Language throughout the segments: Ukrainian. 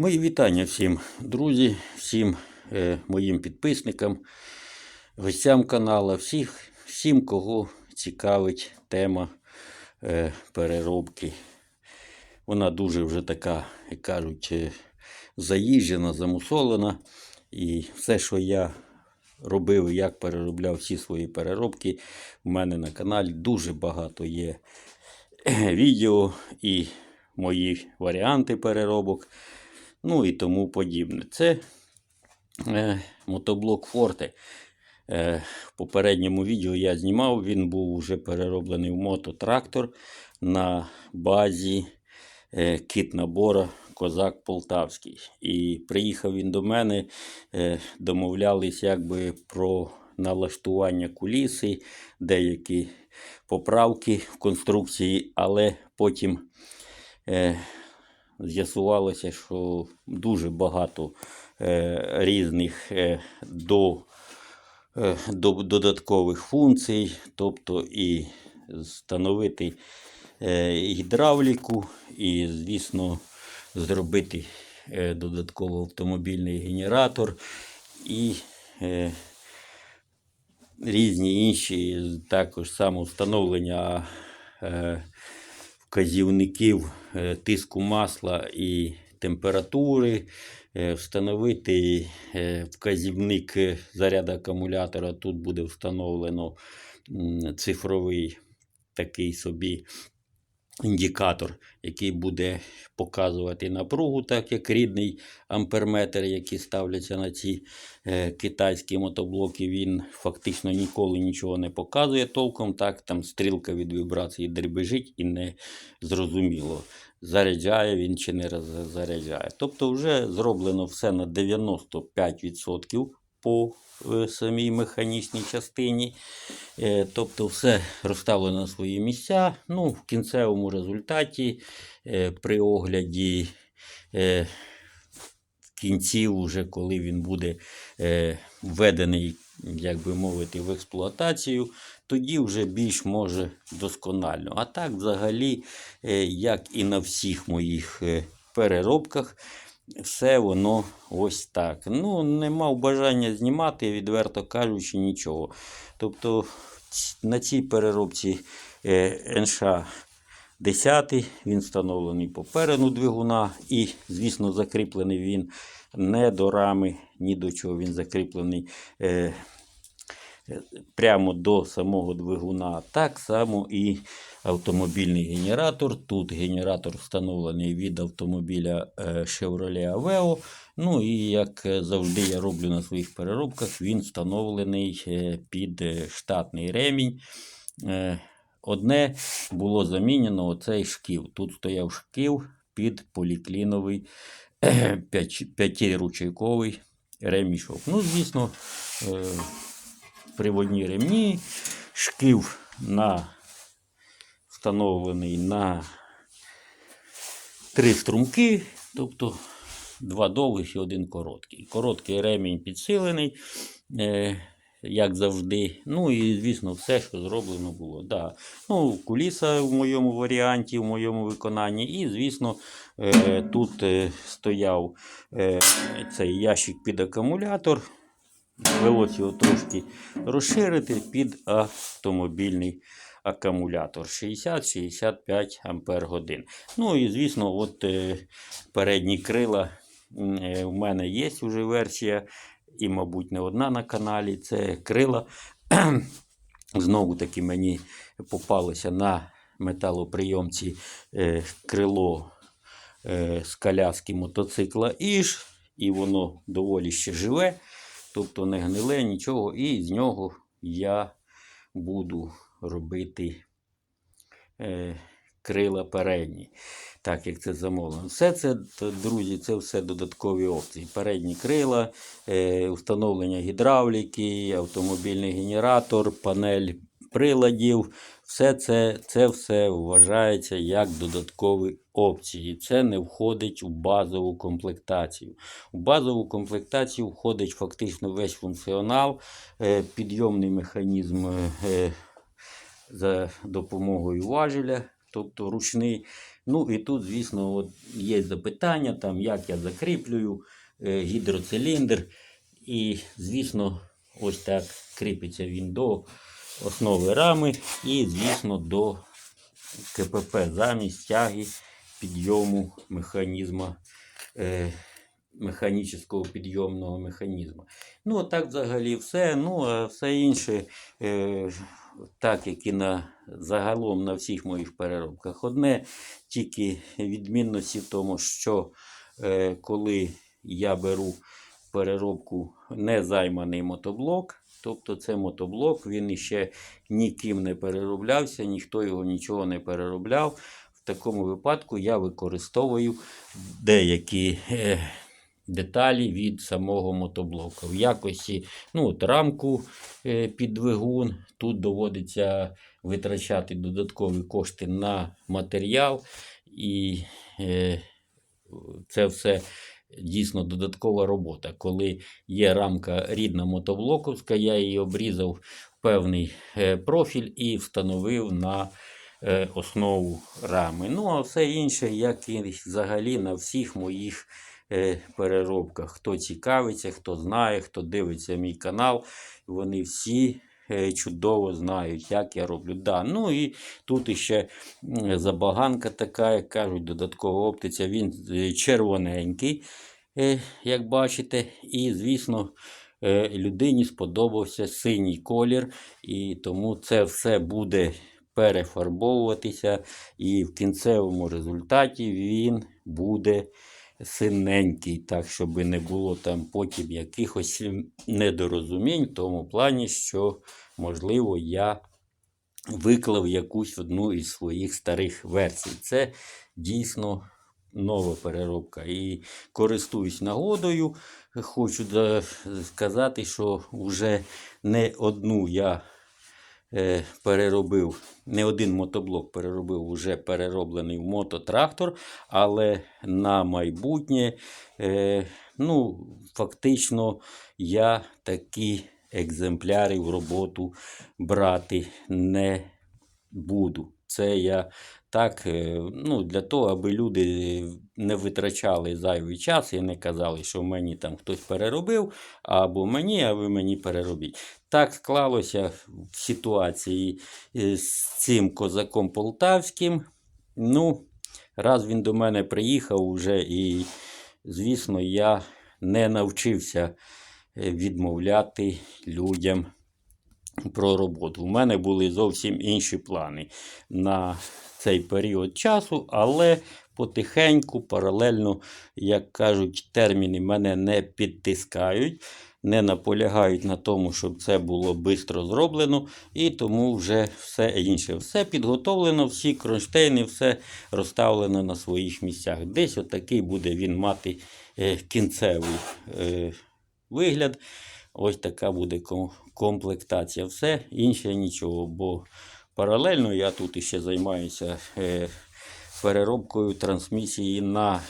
Мої вітання всім друзі, всім е, моїм підписникам, гостям каналу, всіх, всім, кого цікавить тема е, переробки. Вона дуже вже така, як кажуть, е, заїжджена, замусолена. І все, що я робив як переробляв всі свої переробки, у мене на каналі дуже багато є е, відео і мої варіанти переробок ну і тому подібне. Це е, мотоблок Форте. Е, в попередньому відео я знімав, він був вже перероблений в мототрактор на базі е, кіт набора Козак Полтавський. І приїхав він до мене, е, домовлялись якби про налаштування куліси, деякі поправки в конструкції, але потім. Е, з'ясувалося, що дуже багато е, різних е, до, е, до, додаткових функцій, тобто і встановити е, гідравліку, і, звісно, зробити е, додатково автомобільний генератор і е, різні інші також самовстановлення. Е, вказівників е, тиску масла і температури, е, встановити е, вказівник заряду акумулятора. Тут буде встановлено цифровий такий собі індикатор, який буде показувати напругу, так як рідний амперметр, який ставляться на ці е, китайські мотоблоки, він фактично ніколи нічого не показує толком. Так, там стрілка від вібрації дребежить і не зрозуміло, заряджає він чи не заряджає. Тобто, вже зроблено все на 95% по е, самій механічній частині. Е, Тобто все розставлено на свої місця. Ну, в кінцевому результаті е, при огляді в кінці, вже коли він буде введений, як би мовити, в експлуатацію, тоді вже більш може досконально. А так, взагалі, як і на всіх моїх переробках, все воно ось так. Ну, не мав бажання знімати, відверто кажучи, нічого. Тобто на цій переробці е, НШ 10, він встановлений попереду двигуна і, звісно, закріплений він не до рами, ні до чого. Він закріплений е, прямо до самого двигуна. Так само і автомобільний генератор. Тут генератор встановлений від автомобіля е, Chevrolet Aveo. Ну і як завжди я роблю на своїх переробках, він встановлений е, під штатний ремінь. Е, Одне було замінено оцей шків. Тут стояв шків під полікліновий п'ятиручейковий ремішок. Ну, звісно, приводні ремні, шків на, встановлений на три струмки, тобто два довгих і один короткий. Короткий ремінь підсилений, е, як завжди. Ну і, звісно, все, що зроблено було. Да. Ну, куліса в моєму варіанті, в моєму виконанні. І, звісно, е, тут е, стояв е, цей ящик під акумулятор. Довелося його трошки розширити під автомобільний акумулятор 60-65 ампер годин. Ну і звісно, от е, передні крила м, е, у мене є вже версія, і, мабуть, не одна на каналі. Це крила. Знову таки мені попалося на металоприйомці е, крило з коляски мотоцикла Іж, і воно доволі ще живе, тобто не гниле нічого, і з нього я буду робити е, крила передні, так як це замовлено. Все це, друзі, це все додаткові опції. Передні крила, е, встановлення гідравліки, автомобільний генератор, панель приладів. Все це, це все вважається як додаткові опції. Це не входить у базову комплектацію. У базову комплектацію входить фактично весь функціонал, е, підйомний механізм е, за допомогою важеля, тобто ручний. Ну і тут, звісно, от є запитання, там, як я закріплюю е, гідроциліндр. І, звісно, ось так кріпиться він до основи рами і, звісно, до КПП замість тяги підйому механізму, е, механічного підйомного механізму. Ну, так взагалі все. Ну, а все інше, е, так як і на загалом на всіх моїх переробках. Одне тільки відмінності в тому, що е, коли я беру переробку незайманий мотоблок, тобто це мотоблок, він іще ніким не перероблявся, ніхто його нічого не переробляв. В такому випадку я використовую деякі е, деталі від самого мотоблока. В якості ну, от рамку е, під двигун. Тут доводиться витрачати додаткові кошти на матеріал. І е, це все дійсно додаткова робота. Коли є рамка рідна мотоблоковська, я її обрізав певний е, профіль і встановив на е, основу рами. Ну, а все інше, як і взагалі на всіх моїх е, переробках. Хто цікавиться, хто знає, хто дивиться мій канал, вони всі. Е, Чудово знають, як я роблю. Да. Ну і тут іще забаганка така, як кажуть, додаткова оптиця. Він е, червоненький, е, як бачите. І, звісно, людині сподобався синій колір, і тому це все буде перефарбовуватися, і в кінцевому результаті він буде синенький, так, щоб не було там потім якихось недорозумінь в тому плані, що, можливо, я виклав якусь одну із своїх старих версій. Це дійсно нова переробка. І користуюсь нагодою. Хочу сказати, що вже не одну я переробив, не один мотоблок переробив, уже перероблений мототрактор, але на майбутнє, е, ну, фактично, я такі екземпляри в роботу брати не буду. Це я так, е, ну, для того, аби люди не витрачали зайвий час і не казали, що мені там хтось переробив, або мені, а ви мені переробіть. Так склалося в ситуації е, з цим козаком полтавським. Ну, раз він до мене приїхав уже, і, звісно, я не навчився е, відмовляти людям про роботу. У мене були зовсім інші плани на цей період часу, але потихеньку, паралельно, як кажуть, терміни мене не підтискають, не наполягають на тому, щоб це було швидко зроблено, і тому вже все інше. Все підготовлено, всі кронштейни, все розставлено на своїх місцях. Десь отакий буде він мати е, кінцевий е, вигляд. Ось така буде комплектація. Все, інше нічого. Бо паралельно я тут іще займаюся е, переробкою трансмісії на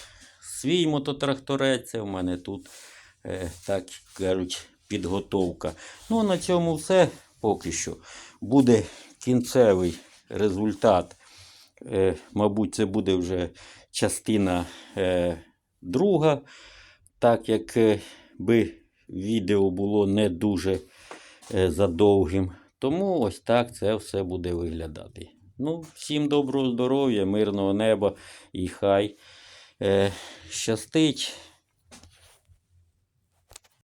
свій мототракторець. Це в мене тут, е, так кажуть, підготовка. Ну, на цьому все поки що. Буде кінцевий результат. Е, мабуть, це буде вже частина друга, так як би відео було не дуже е, задовгим. Тому ось так це все буде виглядати. Ну, всім доброго здоров'я, мирного неба і хай е, щастить